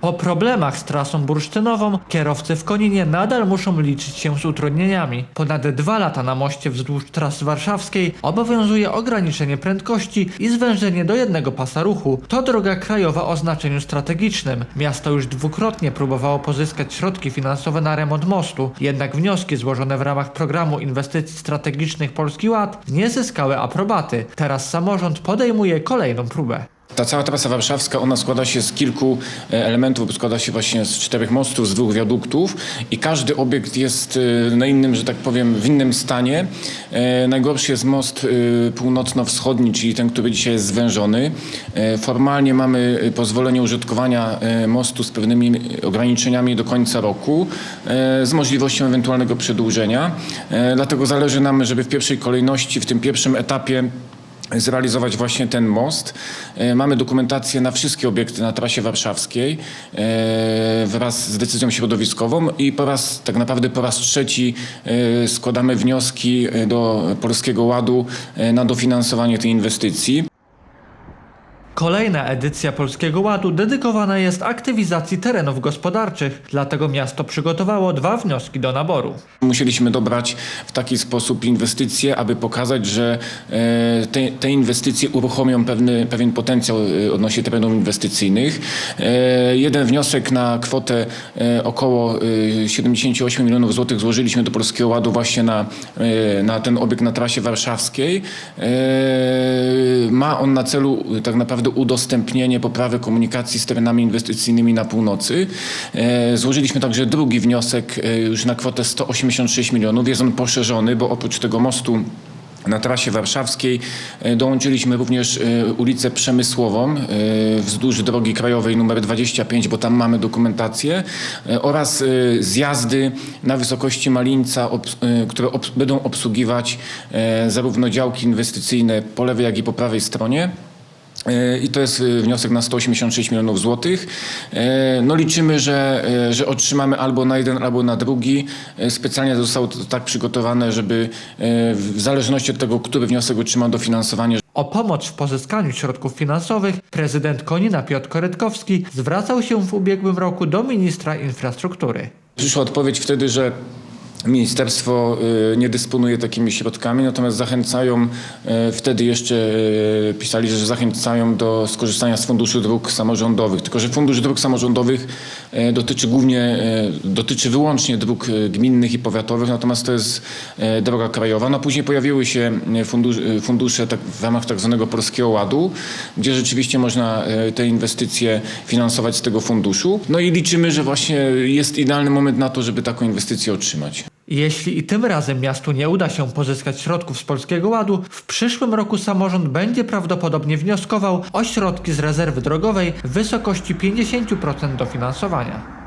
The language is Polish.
Po problemach z trasą bursztynową kierowcy w Koninie nadal muszą liczyć się z utrudnieniami. Ponad dwa lata na moście wzdłuż trasy warszawskiej obowiązuje ograniczenie prędkości i zwężenie do jednego pasa ruchu. To droga krajowa o znaczeniu strategicznym. Miasto już dwukrotnie próbowało pozyskać środki finansowe na remont mostu, jednak wnioski złożone w ramach programu inwestycji strategicznych Polski Ład nie zyskały aprobaty. Teraz samorząd podejmuje kolejną próbę. Ta cała trasa warszawska, ona składa się z kilku e, elementów, składa się właśnie z czterech mostów, z dwóch wiaduktów i każdy obiekt jest e, na innym, że tak powiem, w innym stanie. E, Najgorszy jest most północno-wschodni, czyli ten, który dzisiaj jest zwężony. Formalnie mamy pozwolenie użytkowania mostu z pewnymi ograniczeniami do końca roku, z możliwością ewentualnego przedłużenia. Dlatego zależy nam, żeby w pierwszej kolejności, w tym pierwszym etapie zrealizować właśnie ten most. E, Mamy dokumentację na wszystkie obiekty na trasie warszawskiej e, wraz z decyzją środowiskową i po raz, tak naprawdę po raz trzeci e, składamy wnioski do Polskiego Ładu na dofinansowanie tej inwestycji. Kolejna edycja Polskiego Ładu dedykowana jest aktywizacji terenów gospodarczych, dlatego miasto przygotowało dwa wnioski do naboru. Musieliśmy dobrać w taki sposób inwestycje, aby pokazać, że e, te, te inwestycje uruchomią pewny, pewien potencjał e, odnośnie terenów inwestycyjnych. E, Jeden wniosek na kwotę około e, 78 milionów złotych złożyliśmy do Polskiego Ładu właśnie na, na ten obiekt na trasie warszawskiej. Ma on na celu tak naprawdę udostępnienie poprawy komunikacji z terenami inwestycyjnymi na północy. E, Złożyliśmy także drugi wniosek e, już na kwotę 186 milionów. Jest on poszerzony, bo oprócz tego mostu na trasie warszawskiej e, dołączyliśmy również ulicę Przemysłową wzdłuż drogi krajowej numer 25, bo tam mamy dokumentację oraz zjazdy na wysokości e, które będą obsługiwać zarówno działki inwestycyjne po lewej, jak i po prawej stronie. E, I to jest e, wniosek na 186 milionów złotych. E, No liczymy, że, że otrzymamy albo na jeden, albo na drugi. Specjalnie zostało to tak przygotowane, żeby w zależności od tego, który wniosek otrzyma dofinansowanie, O pomoc w pozyskaniu środków finansowych prezydent Konina Piotr Korytkowski zwracał się w ubiegłym roku do ministra infrastruktury. Przyszła odpowiedź wtedy, że ministerstwo y, nie dysponuje takimi środkami, natomiast zachęcają, y, wtedy jeszcze y, pisali, że zachęcają do skorzystania z Funduszu Dróg Samorządowych. Tylko, że Fundusz Dróg Samorządowych dotyczy głównie, dotyczy wyłącznie dróg gminnych i powiatowych, natomiast to jest droga krajowa. No później pojawiły się fundusz, y, fundusze tak, w ramach tak zwanego Polskiego Ładu, gdzie rzeczywiście można te inwestycje finansować z tego funduszu. No i liczymy, że właśnie jest idealny moment na to, żeby taką inwestycję otrzymać. Jeśli i tym razem miastu nie uda się pozyskać środków z Polskiego Ładu, w przyszłym roku samorząd będzie prawdopodobnie wnioskował o środki z rezerwy drogowej w wysokości 50% dofinansowania.